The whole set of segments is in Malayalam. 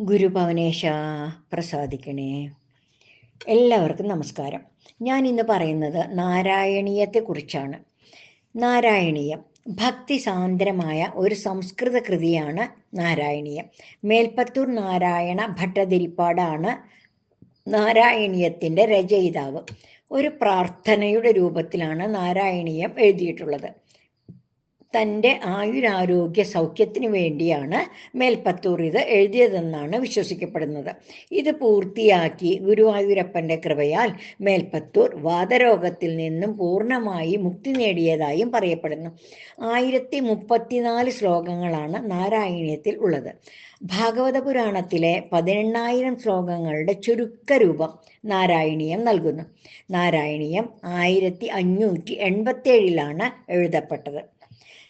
ഗുരുഭവനേശ പ്രസാദിക്കണേ. എല്ലാവർക്കും നമസ്കാരം. ഞാൻ ഇന്ന് പറയുന്നത് നാരായണീയത്തെക്കുറിച്ചാണ്. നാരായണീയം ഭക്തി സാന്ദ്രമായ ഒരു സംസ്കൃത കൃതിയാണ് നാരായണീയം. മേൽപ്പത്തൂർ നാരായണ ഭട്ടതിരിപ്പാടാണ് നാരായണീയത്തിന്റെ രചയിതാവ്. ഒരു പ്രാർത്ഥനയുടെ രൂപത്തിലാണ് നാരായണീയം എഴുതിയിട്ടുള്ളത്. തന്റെ ആയുരാരോഗ്യ സൗഖ്യത്തിന് വേണ്ടിയാണ് മേൽപ്പത്തൂർ ഇത് എഴുതിയതെന്നാണ് വിശ്വസിക്കപ്പെടുന്നത്. ഇത് പൂർത്തിയാക്കി ഗുരുവായൂരപ്പന്റെ കൃപയാൽ മേൽപ്പത്തൂർ വാതരോഗത്തിൽ നിന്നും പൂർണമായി മുക്തി നേടിയതായും പറയപ്പെടുന്നു. ആയിരത്തി മുപ്പത്തിനാല് ശ്ലോകങ്ങളാണ് നാരായണീയത്തിൽ ഉള്ളത്. ഭാഗവത പുരാണത്തിലെ പതിനെണ്ണായിരം ശ്ലോകങ്ങളുടെ ചുരുക്കരൂപം നാരായണീയം നൽകുന്നു. നാരായണീയം ആയിരത്തി അഞ്ഞൂറ്റി എൺപത്തി ഏഴിലാണ് എഴുതപ്പെട്ടത്.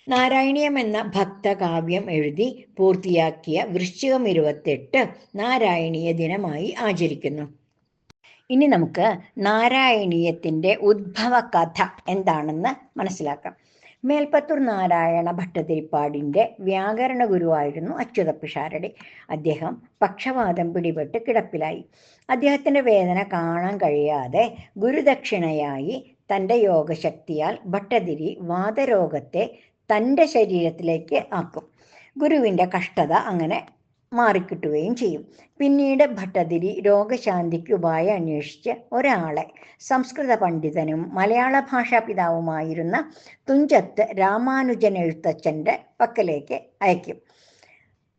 നാരായണീയം എന്ന ഭക്തകാവ്യം എഴുതി പൂർത്തിയാക്കിയ വൃശ്ചികം ഇരുപത്തെട്ട് നാരായണീയ ദിനമായി ആചരിക്കുന്നു. ഇനി നമുക്ക് നാരായണീയത്തിന്റെ ഉദ്ഭവ കഥ എന്താണെന്ന് മനസ്സിലാക്കാം. മേൽപ്പത്തൂർ നാരായണ ഭട്ടതിരിപ്പാടിന്റെ വ്യാകരണ ഗുരുവായിരുന്നു അച്യുതപ്പിഷാരടി അദ്ദേഹം പക്ഷവാതം പിടിപെട്ട് കിടപ്പിലായി. അദ്ദേഹത്തിന്റെ വേദന കാണാൻ കഴിയാതെ ഗുരുദക്ഷിണയായി തന്റെ യോഗശക്തിയാൽ ഭട്ടതിരി വാതരോഗത്തെ തന്റെ ശരീരത്തിലേക്ക് ആക്കും. ഗുരുവിന്റെ കഷ്ടത അങ്ങനെ മാറിക്കിട്ടുകയും ചെയ്യും. പിന്നീട് ഭട്ടതിരി രോഗശാന്തിക്ക് ഉപായം അന്വേഷിച്ച് ഒരാളെ സംസ്കൃത പണ്ഡിതനും മലയാള ഭാഷാ പിതാവുമായിരുന്ന തുഞ്ചത്ത് രാമാനുജൻ എഴുത്തച്ഛന്റെ പക്കലേക്ക് അയക്കും.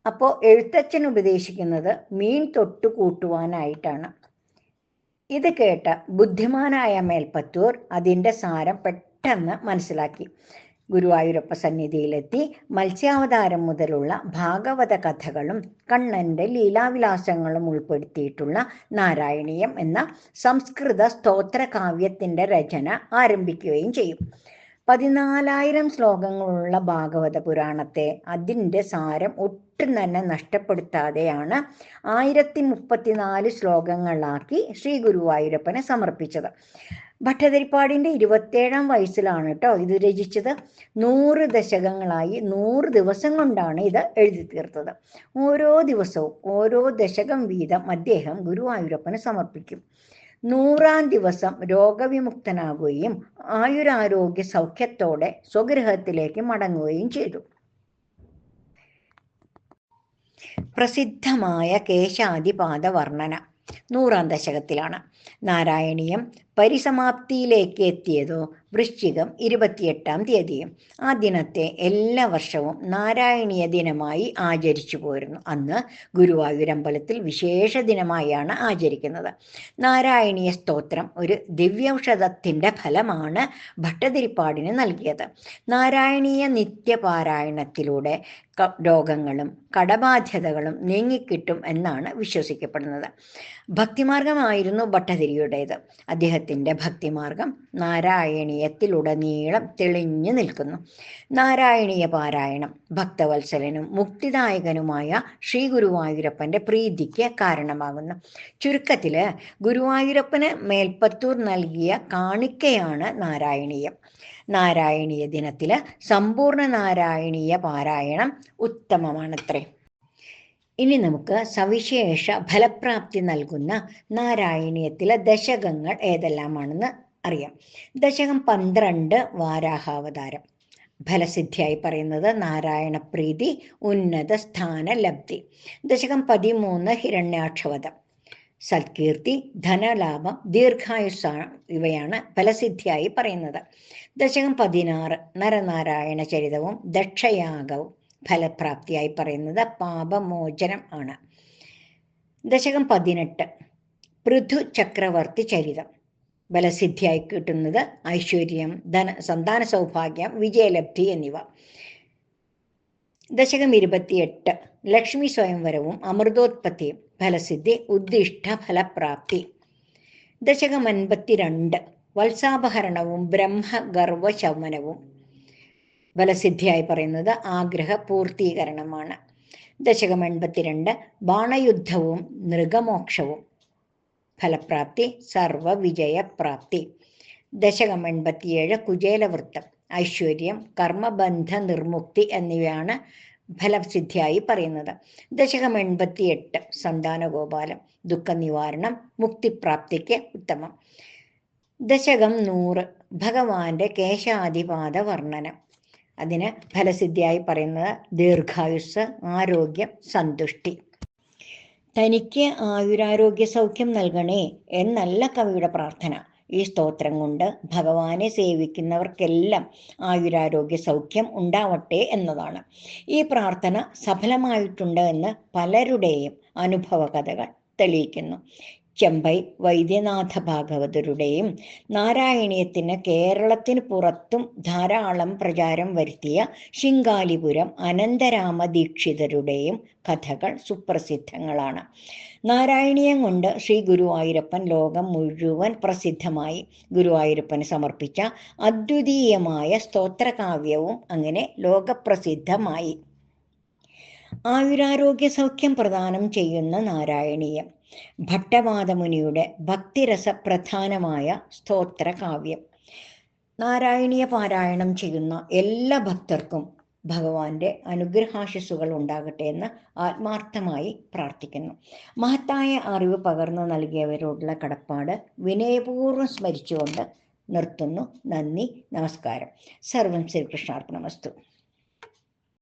അപ്പോൾ എഴുത്തച്ഛൻ ഉപദേശിക്കുന്നത് മീൻ തൊട്ട് കൂട്ടുവാനായിട്ടാണ്. ഇത് കേട്ട ബുദ്ധിമാനായ മേൽപ്പത്തൂർ അതിന്റെ സാരം പെട്ടെന്ന് മനസ്സിലാക്കി. ഗുരുവായൂരപ്പ സന്നിധിയിലെത്തി മത്സ്യാവതാരം മുതലുള്ള ഭാഗവത കഥകളും കണ്ണന്റെ ലീലാവിലാസങ്ങളും ഉൾപ്പെടുത്തിയിട്ടുള്ള നാരായണീയം എന്ന സംസ്കൃത സ്തോത്ര കാവ്യത്തിന്റെ രചന ആരംഭിക്കുകയും ചെയ്യും. പതിനാലായിരം ശ്ലോകങ്ങളുള്ള ഭാഗവത പുരാണത്തെ അതിന്റെ സാരം ഒട്ടും തന്നെ നഷ്ടപ്പെടുത്താതെയാണ് ആയിരത്തി മുപ്പത്തിനാല് ശ്ലോകങ്ങളാക്കി ശ്രീ ഗുരുവായൂരപ്പനെ സമർപ്പിച്ചത്. ഭട്ടതിരിപ്പാടിന്റെ ഇരുപത്തേഴാം വയസ്സിലാണ് കേട്ടോ ഇത് രചിച്ചത്. നൂറ് ദശകങ്ങളായി നൂറ് ദിവസം കൊണ്ടാണ് ഇത് എഴുതി തീർത്തത്. ഓരോ ദിവസവും ഓരോ ദശകം വീതം അദ്ദേഹം ഗുരുവായൂരപ്പന് സമർപ്പിക്കും. നൂറാം ദിവസം രോഗവിമുക്തനാകുകയും ആയുരാരോഗ്യ സൗഖ്യത്തോടെ സ്വഗൃഹത്തിലേക്ക് മടങ്ങുകയും ചെയ്തു. പ്രസിദ്ധമായ കേശാദിപാദ വർണന നൂറാം ദശകത്തിലാണ്. നാരായണീയം പരിസമാപ്തിയിലേക്ക് എത്തിയതോ വൃശ്ചികം ഇരുപത്തിയെട്ടാം തീയതിയും ആ ദിനത്തെ എല്ലാ വർഷവും നാരായണീയ ദിനമായി ആചരിച്ചു പോരുന്നു. അന്ന് ഗുരുവായൂരമ്പലത്തിൽ വിശേഷ ദിനമായാണ് ആചരിക്കുന്നത്. നാരായണീയ സ്തോത്രം ഒരു ദിവ്യൌഷധത്തിന്റെ ഫലമാണ് ഭട്ടതിരിപ്പാടിന് നൽകിയത്. നാരായണീയ നിത്യപാരായണത്തിലൂടെ രോഗങ്ങളും കടബാധ്യതകളും നീങ്ങിക്കിട്ടും എന്നാണ് വിശ്വസിക്കപ്പെടുന്നത്. ഭക്തിമാർഗമായിരുന്നു ഭട്ടതിരിയുടേത്. അദ്ദേഹത്തിന്റെ ഭക്തിമാർഗം നാരായണീയത്തിലുടനീളം തെളിഞ്ഞു നിൽക്കുന്നു. നാരായണീയ പാരായണം ഭക്തവത്സലനും മുക്തിദായകനുമായ ശ്രീ ഗുരുവായൂരപ്പന്റെ പ്രീതിക്ക് കാരണമാകുന്നു. ചുരുക്കത്തിൽ ഗുരുവായൂരപ്പന് മേൽപ്പത്തൂർ നൽകിയ കാണിക്കയാണ് നാരായണീയം. നാരായണീയ ദിനത്തിൽ സമ്പൂർണ നാരായണീയ പാരായണം ഉത്തമമാണത്രേ. ഇനി നമുക്ക് സവിശേഷ ഫലപ്രാപ്തി നൽകുന്ന നാരായണീയത്തിലെ ദശകങ്ങൾ ഏതെല്ലാമാണെന്ന് അറിയാം. ദശകം പന്ത്രണ്ട് വാരാഹാവതാരം. ഫലസിദ്ധിയായി പറയുന്നത് നാരായണപ്രീതി ഉന്നത സ്ഥാന ലബ്ധി. ദശകം പതിമൂന്ന് ഹിരണ്യാക്ഷവതം സത്കീർത്തി ധനലാഭം ദീർഘായുസ് ഇവയാണ് ഫലസിദ്ധിയായി പറയുന്നത്. ദശകം പതിനാറ് നരനാരായണ ചരിതവും ദക്ഷയാഗവും. ഫലപ്രാപ്തിയായി പറയുന്നത് പാപമോചനം ആണ്. ദശകം പതിനെട്ട്. പൃഥു ചക്രവർത്തി ചരിതം. ബലസിദ്ധിയായി കിട്ടുന്നത് ഐശ്വര്യം ധന സന്താന സൗഭാഗ്യം വിജയലബ്ധി എന്നിവ. ദശകം ഇരുപത്തിയെട്ട്. ലക്ഷ്മി സ്വയംവരവും അമൃതോത്പത്തിയും. ഫലസിദ്ധി ഉദ്ദിഷ്ട ഫലപ്രാപ്തി. ദശകം അൻപത്തിരണ്ട്. വത്സാപഹരണവും ബ്രഹ്മഗർവ ശമനവും ഫലസിദ്ധിയായി പറയുന്നത് ആഗ്രഹ പൂർത്തീകരണമാണ് ദശകം എൺപത്തിരണ്ട് ബാണയുദ്ധവും നൃഗമോക്ഷവും ഫലപ്രാപ്തി സർവവിജയപ്രാപ്തി. ദശകം എൺപത്തിയേഴ് കുചേലവൃത്തം. ഐശ്വര്യം കർമ്മബന്ധ നിർമുക്തി എന്നിവയാണ് ഫലസിദ്ധിയായി പറയുന്നത്. ദശകം എൺപത്തിയെട്ട് സന്താനഗോപാലം. ദുഃഖ നിവാരണം മുക്തിപ്രാപ്തിക്ക് ഉത്തമം. ദശകം നൂറ് ഭഗവാന്റെ കേശാധിപാത വർണനം. അതിന് ഫലസിദ്ധിയായി പറയുന്നത് ദീർഘായുസ് ആരോഗ്യം സന്തുഷ്ടി. തനിക്ക് ആയുരാരോഗ്യ സൗഖ്യം നൽകണേ എന്നല്ല കവിയുടെ പ്രാർത്ഥന. ഈ സ്തോത്രം കൊണ്ട് ഭഗവാനെ സേവിക്കുന്നവർക്കെല്ലാം ആയുരാരോഗ്യ സൗഖ്യം ഉണ്ടാവട്ടെ എന്നതാണ്. ഈ പ്രാർത്ഥന സഫലമായിട്ടുണ്ട് എന്ന് പലരുടെയും അനുഭവ കഥകൾ തെളിയിക്കുന്നു. ചെമ്പൈ വൈദ്യനാഥ ഭാഗവതരുടെയും നാരായണീയത്തിന് കേരളത്തിന് പുറത്തും ധാരാളം പ്രചാരം വരുത്തിയ ശിങ്കാലിപുരം അനന്തരാമ ദീക്ഷിതരുടെയും കഥകൾ സുപ്രസിദ്ധങ്ങളാണ്. നാരായണീയം കൊണ്ട് ശ്രീ ഗുരുവായൂരപ്പൻ ലോകം മുഴുവൻ പ്രസിദ്ധമായി ഗുരുവായൂരപ്പന് സമർപ്പിച്ച അദ്വിതീയമായ സ്തോത്രകാവ്യവും അങ്ങനെ ലോകപ്രസിദ്ധമായി. ആയുരാരോഗ്യ സൗഖ്യം പ്രദാനം ചെയ്യുന്ന നാരായണീയം. ഭട്ടവാദമുനിയുടെ ഭക്തിരസപ്രധാനമായ സ്തോത്രകാവ്യം. നാരായണീയ പാരായണം ചെയ്യുന്ന എല്ലാ ഭക്തർക്കും ഭഗവാന്റെ അനുഗ്രഹാശിസുകൾ ഉണ്ടാകട്ടെ എന്ന് ആത്മാർത്ഥമായി പ്രാർത്ഥിക്കുന്നു. മഹത്തായ അറിവ് പകർന്നു നൽകിയവരോടുള്ള കടപ്പാട് വിനയപൂർവം സ്മരിച്ചുകൊണ്ട് നിർത്തുന്നു. നന്ദി നമസ്കാരം. സർവം ശ്രീകൃഷ്ണാർപ്പണമസ്തു.